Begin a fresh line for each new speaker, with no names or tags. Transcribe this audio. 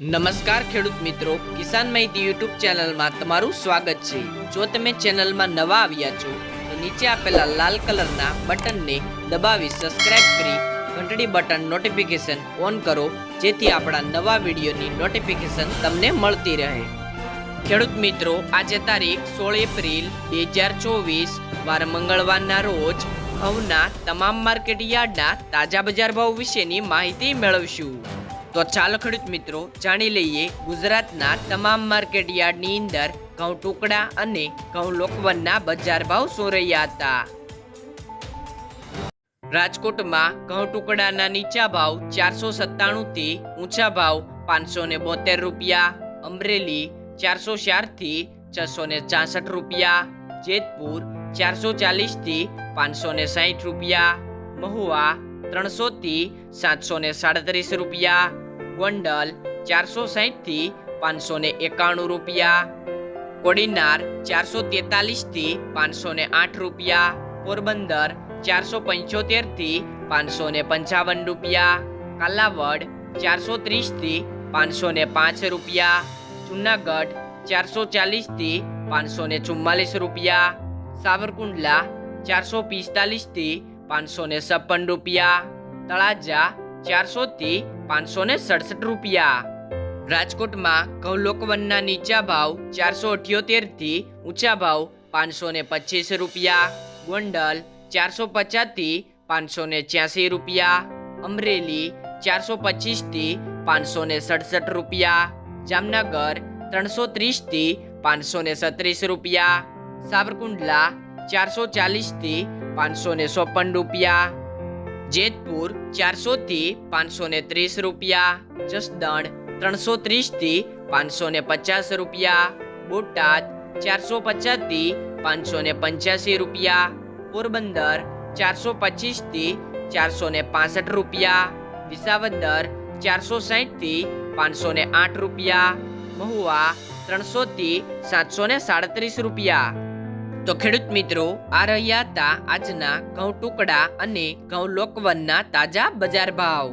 નમસ્કાર ખેડૂત મિત્રો, કિસાન માહિતી યુટ્યુબ ચેનલમાં તમારું સ્વાગત છે. જો તમે ચેનલમાં નવા આવ્યા છો, તો નીચે આપેલા લાલ કલરના બટનને દબાવી સબસ્ક્રાઇબ કરી ઘંટડી બટન નોટિફિકેશન ઓન કરો, જેથી આપણા નવા વિડીયોની નોટિફિકેશન તમને મળતી રહે. ખેડૂત મિત્રો, આજે તારીખ સોળ એપ્રિલ બે હજાર ચોવીસ, વાર મંગળવારના રોજ ઘઉંના તમામ માર્કેટ યાર્ડના તાજા બજાર ભાવ વિશેની માહિતી મેળવશું. તો ચાલો ખેડૂત મિત્રો જાણી લઈએ ગુજરાતના તમામ માર્કેટ યાર્ડની અંદર ઘઉં ટુકડા અને ઘઉં લોકવનના બજાર ભાવ શું રહ્યા હતા? રાજકોટમાં ઘઉં ટુકડાના નીચા ભાવ ચારસો સત્તાણું થી ઊંચા ભાવ પાંચસો ને બોતેર રૂપિયા, અમરેલી ચારસો ચારથી છસો ને ચાસઠ રૂપિયા, જેતપુર ચારસો ચાલીસથી પાંચસો ને સાહીઠ રૂપિયા, મહુવા ત્રણસો થી સાતસો ને સાડત્રીસ રૂપિયા ગોંડલ ચારસો સાહીઠથી પાંચસો ને એકાણું રૂપિયા. કોડીનાર ચારસો તેતાલીસથી પાંચસો ને આઠ રૂપિયા. પોરબંદર ચારસો પંચોતેરથી પાંચસો ને પંચાવન રૂપિયા. કાલાવડ ચારસો ત્રીસથી પાંચસો ને પાંચ રૂપિયા. જુનાગઢ ચારસો ચાલીસથી પાંચસો ને ચુમ્માલીસ રૂપિયા. સાવરકુંડલા ચારસો પિસ્તાલીસથી પાંચસો ને છપ્પન રૂપિયા. તળાજા ચારસો થી પાંચસો ને સડસઠ રૂપિયા. રાજકોટમાં ઘઉલોકવનના નીચા ભાવ ચારસો અઠ્યોતેરથી ઊંચા ભાવ પાંચસો ને પચીસ રૂપિયા. ગોંડલ ચારસો પચાસથી પાંચસો ને છ્યાસી રૂપિયા. અમરેલી ચારસો પચીસથી પાંચસો ને સડસઠ રૂપિયા. જામનગર ત્રણસો ત્રીસથી પાંચસો ને સત્રીસ રૂપિયા. સાવરકુંડલા ચારસો ચાલીસથી પાંચસો ને ચોપન રૂપિયા. જેતપુર ચારસો થી પાંચસો ને ત્રીસ રૂપિયા, જસદણ ત્રણસો ત્રીસથી પાંચસો ને પચાસ રૂપિયા, બોટાદ ચારસો પચાસથી પાંચસો ને પંચ્યાસી રૂપિયા, પોરબંદર ચારસો પચીસથી ચારસો ને પાસઠ રૂપિયા, વિસાવદર ચારસો સાઠથી પાંચસો ને આઠ રૂપિયા, મહુવા ત્રણસો થી સાતસો ને સાડત્રીસ રૂપિયા. તો ખેડૂત મિત્રો, આ રહ્યા હતા આજના ઘઉં ટુકડા અને ઘઉં લોકવનના તાજા બજાર ભાવ.